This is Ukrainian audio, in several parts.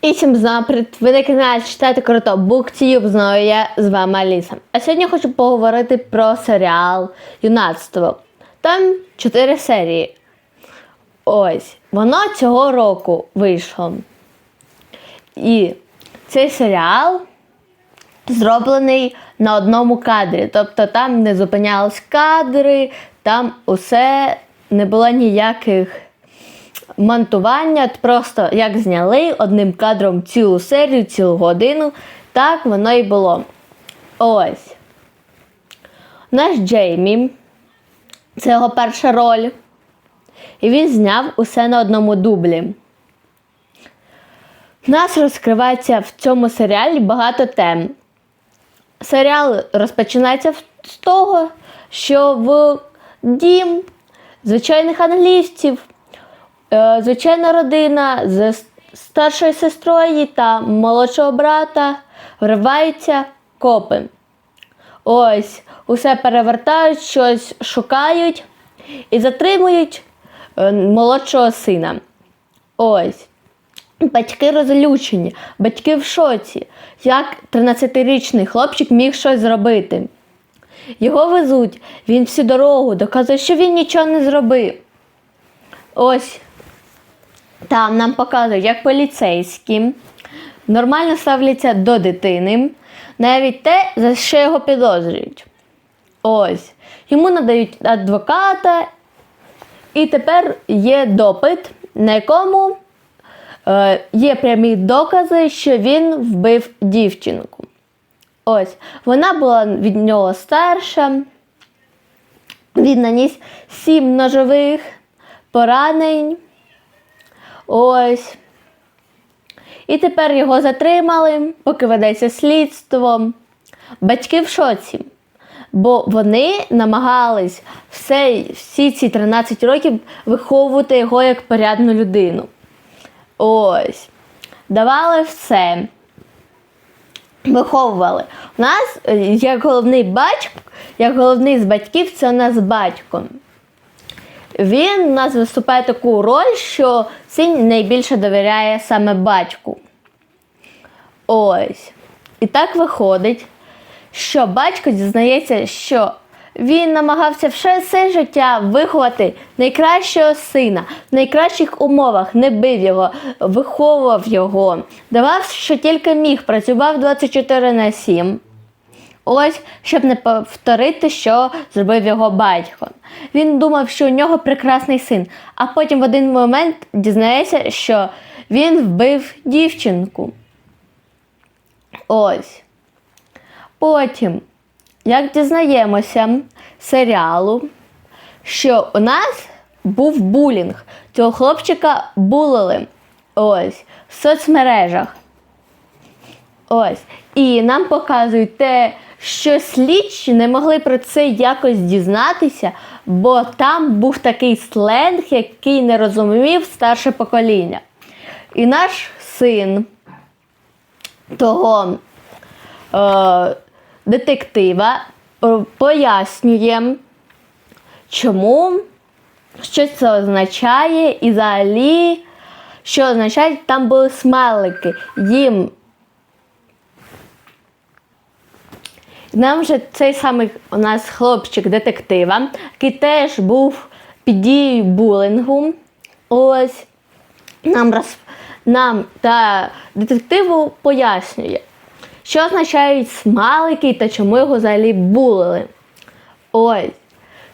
І всім запит, ви на каналі читайте круто BookTube, знову я з вами Аліса. А сьогодні я хочу поговорити про серіал Юнацтво. Там чотири серії. Ось, воно цього року вийшло. І цей серіал зроблений на одному кадрі. Тобто там не зупинялись кадри, там усе не було ніяких монтування, просто як зняли одним кадром цілу серію, цілу годину. Так воно і було. Ось. Наш Джеймі. Це його перша роль. І він зняв усе на одному дублі. У нас розкривається в цьому серіалі багато тем. Серіал розпочинається з того, що в дім звичайних англійців, звичайна родина з старшою сестрою та молодшого брата вриваються копи. Ось, усе перевертають, щось шукають і затримують е, молодшого сина. Ось. Батьки розлючені, батьки в шоці, як 13-річний хлопчик міг щось зробити. Його везуть, він всю дорогу доказує, що він нічого не зробив. Ось там нам показують, як поліцейські нормально ставляться до дитини, навіть те, за що його підозрюють. Ось. Йому надають адвоката, і тепер є допит, на якому е, є прямі докази, що він вбив дівчинку. Ось, вона була від нього старша. Він наніс сім ножових поранень. Ось. І тепер його затримали, поки ведеться слідство. Батьки в шоці. Бо вони намагались все, всі ці 13 років виховувати його як порядну людину. Ось. Давали все. Виховували. У нас, е, як головний батько, як головний з батьків, це у нас батько. Він у нас виступає таку роль, що син найбільше довіряє саме батьку. Ось. І так виходить, що батько дізнається, що він намагався все, все життя виховати найкращого сина в найкращих умовах, не бив його, виховував його, давав, що тільки міг, працював 24 на 7. Ось, щоб не повторити, що зробив його батько. Він думав, що у нього прекрасний син, а потім в один момент дізнається, що він вбив дівчинку. Ось. Потім, як дізнаємося серіалу, що у нас був булінг. Цього хлопчика булили ось в соцмережах. Ось. І нам показують те, що слідчі не могли про це якось дізнатися, бо там був такий сленг, який не розумів старше покоління. І наш син того е, детектива е, пояснює, чому, що це означає, і взагалі, що означає, там були смайлики. Їм Нам же цей самий у нас хлопчик детектива, який теж був під дією булінгу. Ось нам роз... нам та детективу пояснює, що означають смалики та чому його взагалі булили. Ось.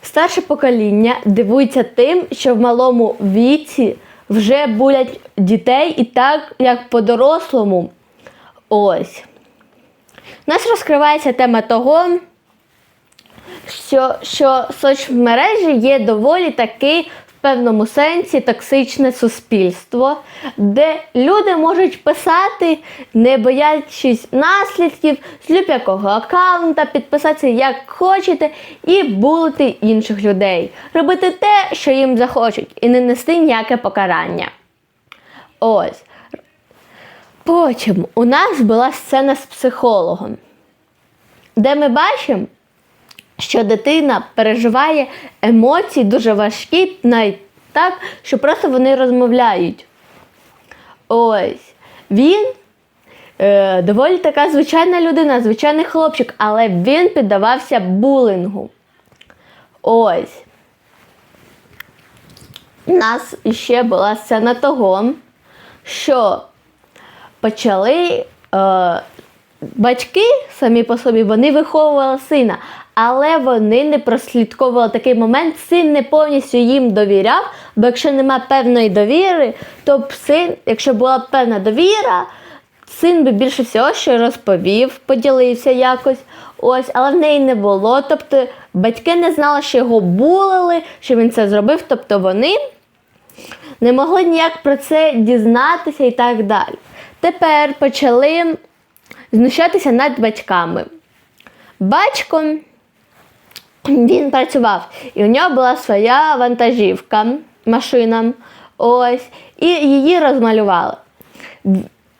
Старше покоління дивується тим, що в малому віці вже булять дітей і так, як по-дорослому. Ось. У нас розкривається тема того, що, що соцмережі є доволі таки в певному сенсі токсичне суспільство, де люди можуть писати, не боячись наслідків з любякого аккаунта, підписатися як хочете і булити інших людей, робити те, що їм захочуть, і не нести ніяке покарання. Ось. Потім у нас була сцена з психологом, де ми бачимо, що дитина переживає емоції дуже важкі, навіть так, що просто вони розмовляють. Ось. Він е, доволі така звичайна людина, звичайний хлопчик, але він піддавався булінгу. Ось. У нас ще була сцена того, що почали е, батьки самі по собі вони виховували сина, але вони не прослідковували такий момент. Син не повністю їм довіряв, бо якщо нема певної довіри, то б син, якщо була б певна довіра, син би більше всього що розповів, поділився якось. Ось, але в неї не було. Тобто батьки не знали, що його булили, що він це зробив. Тобто вони не могли ніяк про це дізнатися і так далі. Тепер почали знущатися над батьками. Батько він працював, і у нього була своя вантажівка, машина. Ось, і її розмалювали.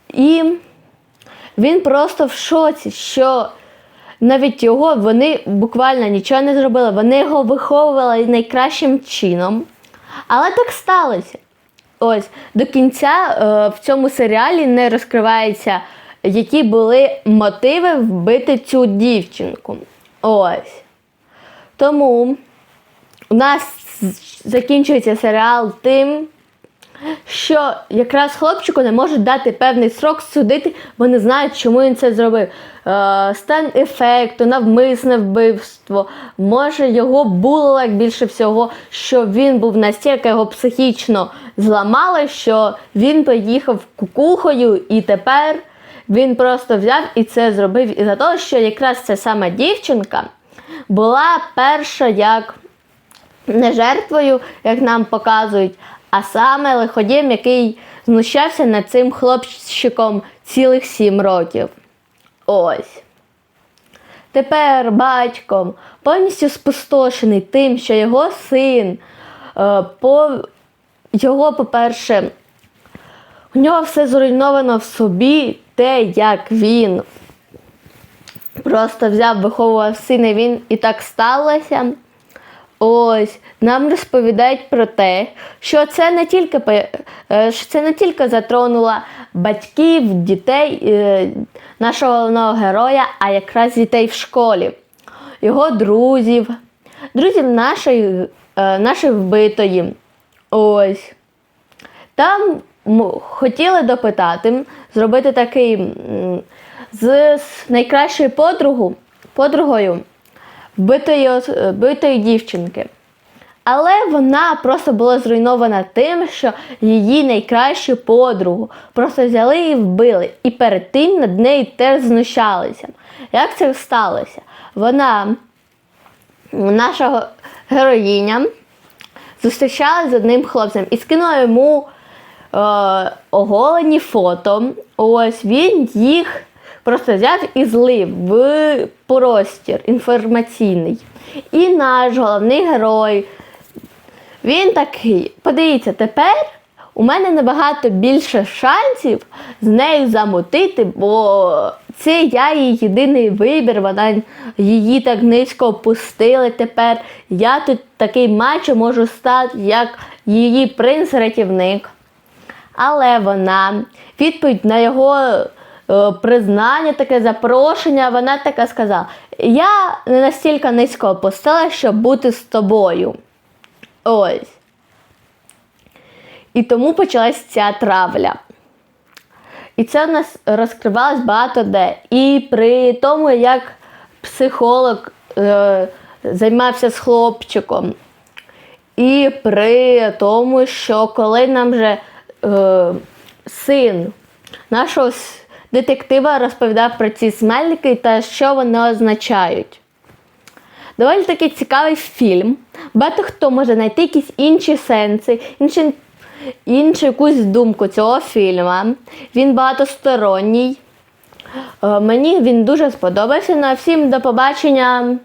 І він просто в шоці, що навіть його вони буквально нічого не зробили. Вони його виховували найкращим чином. Але так сталося. Ось до кінця е, в цьому серіалі не розкривається, які були мотиви вбити цю дівчинку. Ось. Тому у нас закінчується серіал тим, що якраз хлопчику не можуть дати певний срок судити, бо не знають, чому він це зробив. Е, стан ефекту, навмисне вбивство. Може, його було більше всього, що він був настільки його психічно зламали, що він поїхав кукухою і тепер він просто взяв і це зробив із-за того, що якраз ця сама дівчинка була перша як не жертвою, як нам показують, а саме лиходієм, який знущався над цим хлопчиком цілих сім років. Ось. Тепер батько повністю спустошений тим, що його син, е, по, його, по-перше, у нього все зруйновано в собі, те, як він просто взяв, виховував сина, він і так сталося. Ось нам розповідають про те, що це не тільки е, що це не тільки затронуло батьків, дітей е, нашого головного героя, а якраз дітей в школі, його друзів, друзів нашої, е, нашої вбитої. Ось. Там хотіли допитати, зробити такий з, найкращою подругу, подругою вбитої, ос- е, дівчинки. Але вона просто була зруйнована тим, що її найкращу подругу просто взяли і вбили. І перед тим над нею теж знущалися. Як це сталося? Вона, наша героїня, зустрічалася з одним хлопцем і скинула йому е, оголені фото. Ось він їх просто взяв і злив в простір інформаційний. І наш головний герой, він такий, подивіться, тепер у мене набагато більше шансів з нею замутити, бо це я її єдиний вибір, вона її так низько опустили тепер. Я тут такий мачо можу стати, як її принц-рятівник. Але вона, відповідь на його признання, таке запрошення, вона така сказала: Я не настільки низько опустила, щоб бути з тобою. Ось. І тому почалась ця травля. І це в нас розкривалось багато де. І при тому, як психолог е, займався з хлопчиком, і при тому, що коли нам вже е, син нашого детектива розповідав про ці смайлики та що вони означають. Доволі таки цікавий фільм. Багато хто може знайти якісь інші сенси, інші, іншу якусь думку цього фільму. Він багатосторонній. Е, Мені він дуже сподобався. На всім до побачення.